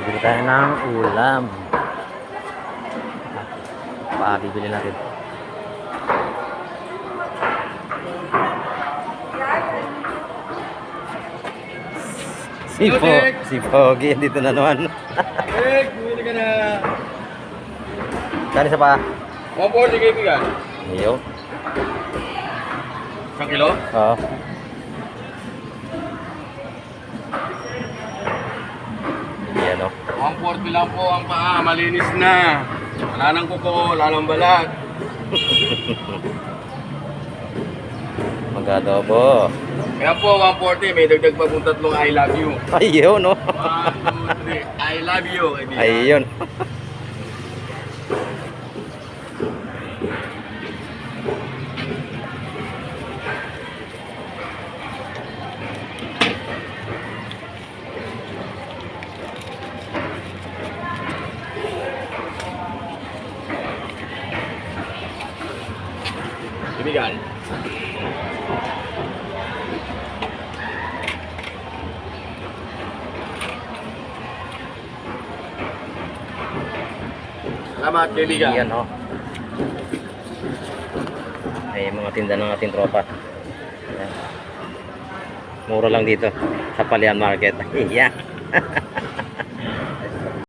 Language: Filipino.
Bibili tayo ng ulam. Pa, bibili natin. Si, po, si Pogi, dito na naman. Eh, bumili ka na. Kani sa pa? 140 kaibigan. Iyo. Isang kilo? Oo. Yan o. 140 lang po ang paa, malinis na. Wala nang kuko, wala nang balat. Mag-adobo. Kaya po, 140, may dagdag pa pong tatlong I love you. Ayun no. 1, 2, 3, I love you. kaibigan. Ayun. Kaibigan. Salamat, kaibigan. Yan o. Ay, mga tinda ng ating tropa. Mura lang dito sa Palian Market. Iya.